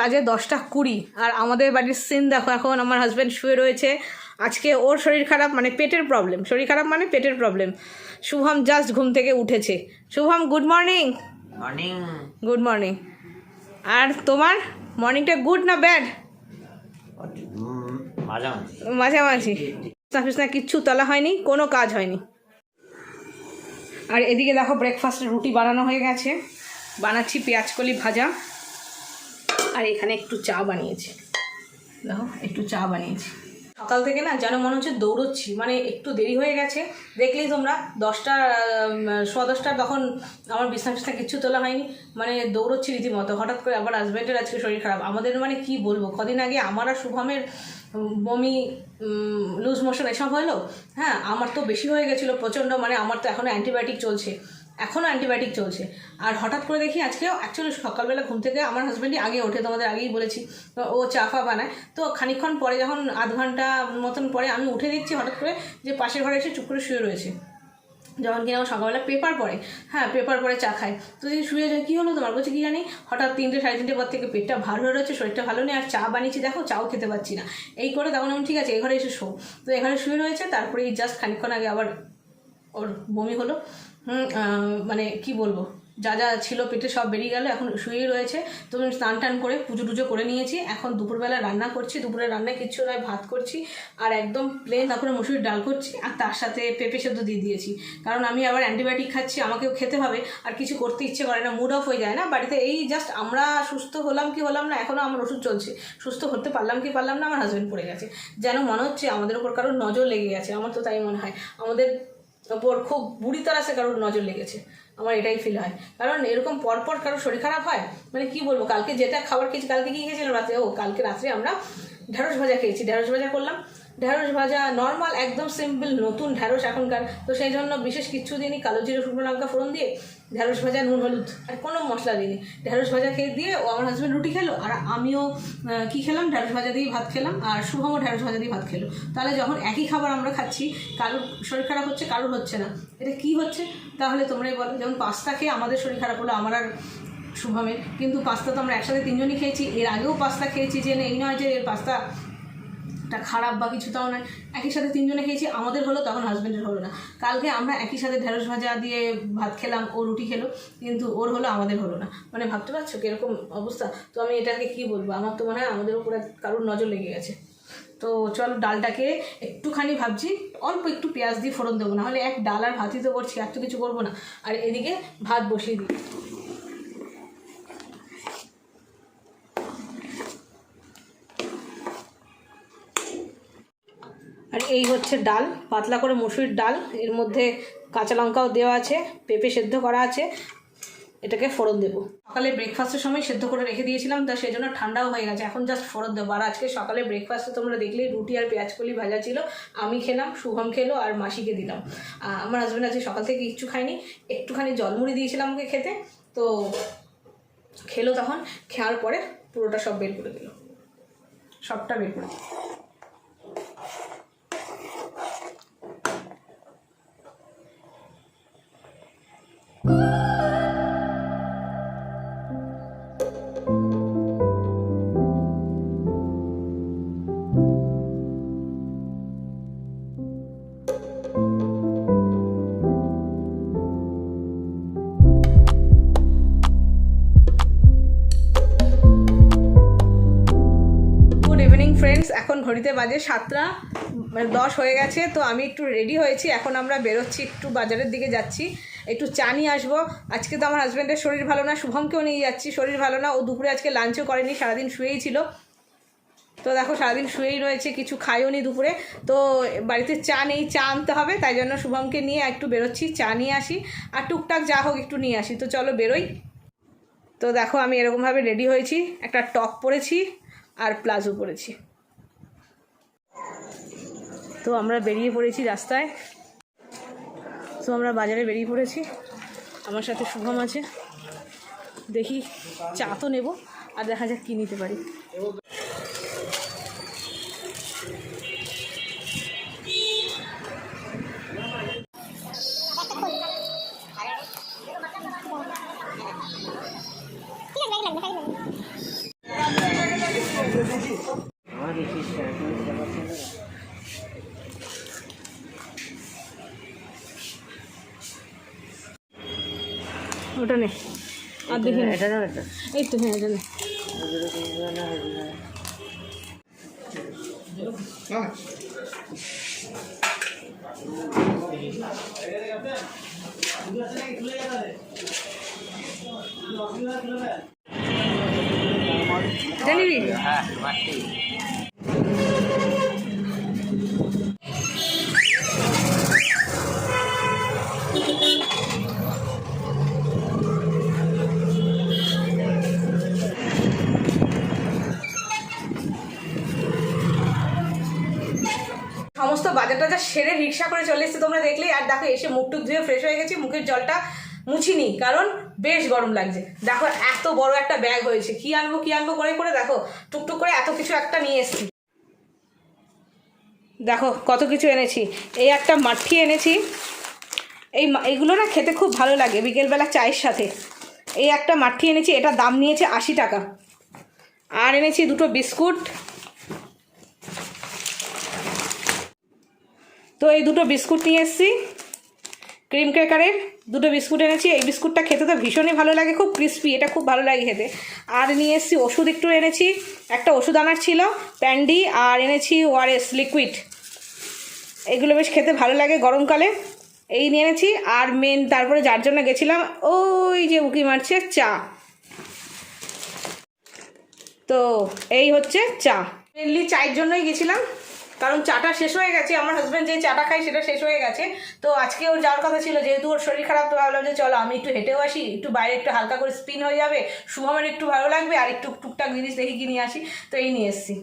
বাজে দশটা কুড়ি আর আমাদের বাড়ির সিন দেখো এখন আমার হাজব্যান্ড শুয়ে রয়েছে। আজকে ওর শরীর খারাপ মানে পেটের প্রবলেম শরীর খারাপ মানে পেটের প্রবলেম শুভম জাস্ট ঘুম থেকে উঠেছে। Shubham good morning morning good morning আর তোমার মর্নিংটা গুড না ব্যাড মাঝামাঝি। অফিস না কিচ্ছু তোলা হয়নি কোনো কাজ হয়নি। আর এদিকে দেখো ব্রেকফাস্টের রুটি বানানো হয়ে গেছে। বানাচ্ছি পেঁয়াজকলি ভাজা। আর এখানে একটু চা বানিয়েছি। দেখো একটু চা বানিয়েছি। সকাল থেকে না যেন মনে হচ্ছে দৌড়চ্ছি মানে একটু দেরি হয়ে গেছে। দেখলেই তোমরা দশটা সোয়া দশটা তখন আমার বিছনা কিচ্ছু তোলা হয়নি। মানে দৌড়চ্ছি রীতিমতো হঠাৎ করে আবার হাজব্যান্ডের আজকে শরীর খারাপ। আমাদের মানে কি বলব কদিন আগে আমার আর শুভমের বমি লুজ মোশন এসব হলো। হ্যাঁ আমার তো বেশি হয়ে গেছিল প্রচণ্ড মানে আমার তো এখনও অ্যান্টিবায়োটিক চলছে। এখনও অ্যান্টিবায়োটিক চলছে। আর হঠাৎ করে দেখি আজকে অ্যাকচুয়ালি সকালবেলা ঘুম থেকে আমার হাজব্যান্ডই আগে ওঠে তোমাদের আগেই বলেছি। ও চা ফা বানায়। তো খানিকক্ষণ পরে যখন আধ ঘণ্টা মতন পরে আমি উঠে দিচ্ছি হঠাৎ করে যে পাশের ঘরে এসে চুপ করে শুয়ে রয়েছে। যখন কিনা সকালবেলা পেপার পড়ে হ্যাঁ পেপার পরে চা খায়। তো যদি শুয়ে যায়, কী হলো তোমার? বলছে, কি জানি? হঠাৎ তিনটে সাড়ে তিনটে পর থেকে পেটটা ভালো হয়ে রয়েছে, শরীরটা ভালো নেই, আর চা বানিয়েছি, দেখো, চাও খেতে পাচ্ছি না। এই করে তখন আমি ঠিক আছে এই ঘরে এসে শো। তো এখানে শুয়ে রয়েছে, তারপরে এই জাস্ট খানিকক্ষণ আগে আবার ওর বমি হলো। মানে কি বলব? যা যা ছিল পেটে সব বেরিয়ে গেল, এখন শুয়েই রয়েছে। তো আমি স্নান টান করে পুজো টুজো করে নিয়েছি। এখন দুপুরবেলা রান্না করছি দুপুরে রান্নায় কিচ্ছু নয়, ভাত করছি, আর একদম প্লেন তারপরে মুসুরির ডাল করছি, আর তার সাথে পেঁপে সেদ্ধ দিয়ে দিয়েছি। কারণ আমি আবার অ্যান্টিবায়োটিক খাচ্ছি, আমাকেও খেতে হবে, আর কিছু করতে ইচ্ছে করে না মুড অফ হয়ে যায় না। বাড়িতে এই জাস্ট আমরা সুস্থ হলাম কি হলাম না এখনও আমার ওষুধ চলছে। সুস্থ হতে পারলাম কি পারলাম না, আমার হাজব্যান্ড পড়ে গেছে। যেন মনে হচ্ছে আমাদের উপর কারোর নজর লেগে গেছে, আমার তো তাই মনে হয়। আমাদের ওপর খুব বুড়ি তারাসে কারোর নজর লেগেছে। আমার এটাই ফিল হয়। কারণ এরকম পরপর কারোর শরীর খারাপ হয় মানে কি বলব, কালকে যেটা খাবার খেয়েছি, কালকে কি খেয়েছিলাম রাতে ও, কালকে রাত্রে আমরা ঢ্যাঁড়স ভাজা খেয়েছি। ঢ্যাঁড়স ভাজা করলাম। ঢ্যাঁড়স ভাজা নর্মাল একদম সিম্পল নতুন ঢ্যাঁড়স এখনকার। তো সেই জন্য বিশেষ কিছু দিনই কালো জিরে, শুকনো লঙ্কা ফোড়ন দিয়ে ঢ্যাঁড়স ভাজা, নুন, হলুদ, আর কোনো মশলা দিইনি। ঢ্যাঁড়স ভাজা খেয়ে দিয়ে ও আমার হাজব্যান্ড রুটি খেলো, আর আমিও কি খেলাম? ঢ্যাঁড়স ভাজা দিয়ে ভাত খেলাম, আর শুভমও ঢ্যাঁড়স ভাজা দিয়ে ভাত খেলো। তাহলে যখন একই খাবার আমরা খাচ্ছি, কারোর শরীর খারাপ হচ্ছে, কারোর হচ্ছে না। এটা কি হচ্ছে? তাহলে তোমরাই বলো। যেমন পাস্তা খেয়ে আমাদের শরীর খারাপ হলো, আমার আর শুভমের। কিন্তু পাস্তা তো আমরা একসাথে তিনজনই খেয়েছি, এর আগেও পাস্তা খেয়েছি যে, এই নয় যে পাস্তা টা খারাপ বা কিছু তাও নয়। একই সাথে তিনজনে খেয়েছি, আমাদের হলো, তখন হাজব্যান্ডের হলো না। কালকে আমরা একই সাথে ঢেঁড়স ভাজা দিয়ে ভাত খেলাম, ও রুটি খেলো, কিন্তু ওর হলো, আমাদের হলো না। মানে ভাবতে পারছ কীরকম অবস্থা? তো আমি এটাকে কি বলব? আমার তো মনে হয় আমাদের উপরে কারোর নজর লেগে গেছে। তো চলো, ডালটাকে একটুখানি ভাবছি, অল্প একটু পেঁয়াজ দিয়ে ফোড়ন দেবো। না হলে এক ডাল আর ভাতই তো করছি, আর তো কিছু করব না। আর এদিকে ভাত বসিয়ে দিই। এই হচ্ছে ডাল, পাতলা করে মুসুরির ডাল। এর মধ্যে কাঁচা লঙ্কাও দেওয়া আছে, পেঁপে সেদ্ধ করা আছে। এটাকে ফোড়ন দেবো। সকালে ব্রেকফাস্টের সময় সেদ্ধ করে রেখে দিয়েছিলাম, তা সেই জন্য ঠান্ডাও হয়ে গেছে। এখন জাস্ট ফোড়ন দেবো। আর আজকে সকালে ব্রেকফাস্টে তোমরা দেখলেই রুটি আর পেঁয়াজকলি ভাজা ছিল। আমি খেলাম, শুভম খেলো আর মাসিকে দিলাম। আমার হাজব্যান্ড আজকে সকাল থেকে কিচ্ছু খায়নি। একটুখানি জলমুড়ি দিয়েছিলাম ওকে খেতে। তো খেলো তখন। খাওয়ার পরে পুরোটা সব বের করে দিল। সবটা বের করে দিল। ফ্রেন্ডস এখন ঘড়িতে বাজে সাতটা মানে দশ হয়ে গেছে, তো আমি একটু রেডি হয়েছি। এখন আমরা বেরোচ্ছি, একটু বাজারের দিকে যাচ্ছি। একটু চা নিয়ে আসব। আজকে তো আমার হাজব্যান্ডের শরীর ভালো না, শুভমকেও নিয়ে যাচ্ছি, শরীর ভালো না। ও দুপুরে আজকে লাঞ্চও করেনি, সারাদিন শুয়েই ছিল। তো দেখো, সারাদিন শুয়েই রয়েছে, কিছু খাইও নি দুপুরে। তো বাড়িতে চা নেই, চা আনতে হবে, তাই জন্য শুভমকে নিয়ে একটু বেরোচ্ছি, চা নিয়ে আসি। আর টুকটাক যা হোক একটু নিয়ে আসি। তো চলো বেরোই। তো দেখো, আমি এরকমভাবে রেডি হয়েছি। একটা টপ পরেছি আর প্লাজো পরেছি। তো আমরা বেরিয়ে পড়েছি রাস্তায়। তো আমরা বাজারে বেরিয়ে পড়েছি। আমার সাথে শুভম আছে। দেখি চা তো নেব, আর দেখা যাক কী নিতে পারি। ওটা নে। আর দেখি না এটা এই তো হ্যাঁ এটা নে। হ্যাঁ সমস্ত বাজার টাজার সেরে রিক্সা করে চলে এসেছে, তোমরা দেখলে। আর দেখো, এসে মুখ টুক ধুয়ে ফ্রেশ হয়ে গেছি, মুখের জলটা মুছিনি, কারণ বেশ গরম লাগছে। দেখো, এত বড় একটা ব্যাগ হয়েছে। কি আনব কি আনব করে করে দেখো টুকটুক করে এত কিছু একটা নিয়ে এসেছি। দেখো, কত কিছু এনেছি। এই একটা মাঠি এনেছি। এই এইগুলো না খেতে খুব ভালো লাগে বিকেলবেলা চায়ের সাথে। এই একটা মাঠি এনেছি, এটা দাম নিয়েছে আশি টাকা। আর এনেছি দুটো বিস্কুট। তো এই দুটো বিস্কুট নিয়ে এসেছি। ক্রিম ক্র্যাকারের দুটো বিস্কুট এনেছি। এই বিস্কুটটা খেতে তো ভীষণই ভালো লাগে, খুব ক্রিস্পি, এটা খুব ভালো লাগে খেতে। আর নিয়ে এসেছি ওষুধ একটু এনেছি। একটা ওষুধ আনার ছিল, প্যান্ডি, আর এনেছি ওআরএস লিকুইড। এগুলো বেশ খেতে ভালো লাগে গরমকালে। এই নিয়ে এনেছি, আর মেন তারপরে যার জন্য গেছিলাম, ওই যে উকি মারছে চা। তো এই হচ্ছে চা। মেনলি চায়ের জন্যই গেছিলাম। কারণ চাটা শেষ হয়ে গেছে, আমার হাজব্যান্ড যে চাটা খায় সেটা শেষ হয়ে গেছে। তো আজকে ওর যাওয়ার কথা ছিল, যেহেতু ওর শরীর খারাপ, তো ভাবলাম যে চলো আমি একটু হেঁটেও আসি, একটু বাইরে একটু হালকা করে স্পিন হয়ে যাবে। শুভমের একটু ভালো লাগবে, আর একটু টুকটাক জিনিস দেখি কি নিয়ে আসি। তো এই নিয়ে এসেছি।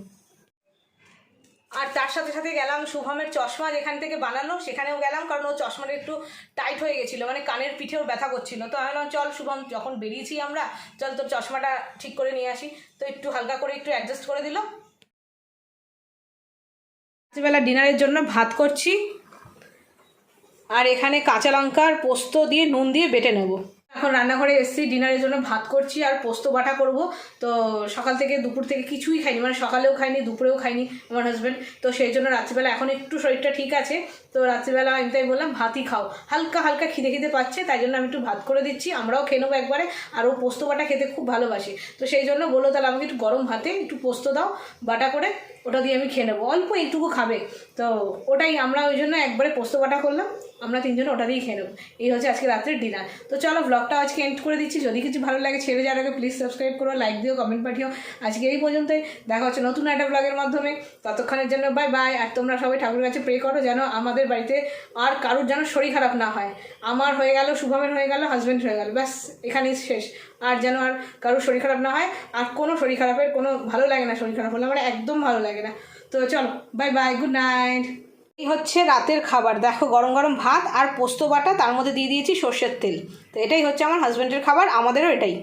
আর তার সাথে সাথে গেলাম শুভমের চশমা যেখান থেকে বানানো, সেখানেও গেলাম, কারণ ও চশমাটা একটু টাইট হয়ে গেছিল মানে কানের পিঠেও ব্যথা করছিল। তো আমি বললাম চল শুভম, যখন বেরিয়েছি আমরা, চল তোর চশমাটা ঠিক করে নিয়ে আসি। তো একটু হালকা করে একটু অ্যাডজাস্ট করে দিল। রাত্রিবেলা ডিনারের জন্য ভাত করছি। আর এখানে কাঁচা লঙ্কা আর পোস্ত দিয়ে নুন দিয়ে বেটে নেব। এখন রান্নাঘরে এসেছি, ডিনারের জন্য ভাত করছি আর পোস্ত বাটা করব। তো সকাল থেকে দুপুর থেকে কিছুই খাইনি মানে সকালেও খাইনি, দুপুরেও খাইনি আমার হাজব্যান্ড তো সেই জন্য রাত্রিবেলা এখন একটু শরীরটা ঠিক আছে। তো রাত্রিবেলা আমি তাই বললাম, ভাতই খাও। হালকা হালকা খিদে খিদে পাচ্ছে, তাই জন্য আমি একটু ভাত করে দিচ্ছি, আমরাও খেয়ে নেব একবারে। আর ও পোস্ত বাটা খেতে খুব ভালোবাসে। তো সেই জন্য বলল, তাহলে আমাকে একটু গরম ভাতে একটু পোস্ত দাও, বাটা করে। ওটা দিয়ে আমি খেয়ে নেব। অল্প এইটুকু খাবে। তো ওটাই, আমরা ওই জন্য একবারে পোস্ত বাটা করলাম। আমরা তিনজনে ওটা দিয়েই খেয়ে নেব। এই হচ্ছে আজকে রাত্রের ডিনার তো চলো ব্লগটা আজকে এন্ড করে দিচ্ছি। যদি কিছু ভালো লাগে, ছেড়ে যাওয়ার আগে প্লিজ সাবস্ক্রাইব করো লাইক দিও কমেন্ট পাঠিও। আজকে এই পর্যন্তই। দেখা হচ্ছে নতুন একটা ব্লগের মাধ্যমে। ততক্ষণের জন্য বাই বাই আর তোমরা সবাই ঠাকুরের কাছে প্রে করো যেন আমাদের বাড়িতে আর কারোর যেন শরীর খারাপ না হয়। আমার হয়ে গেল, শুভমের হয়ে গেল হাজব্যান্ড হয়ে গেল। ব্যাস, এখানেই শেষ। আর যেন আর কারোর শরীর খারাপ না হয়, আর কোনো শরীর খারাপের কোনো ভালো লাগে না শরীর খারাপ হলে, আমার একদম ভালো লাগে না। তো চলো বাই বাই গুড নাইট এই হচ্ছে রাতের খাবার। দেখো, গরম গরম ভাত আর পোস্ত বাটা তার মধ্যে দিয়ে দিয়েছি সর্ষের তেল। তো এটাই হচ্ছে আমার হাজব্যান্ডের খাবার, আমাদেরও এটাই।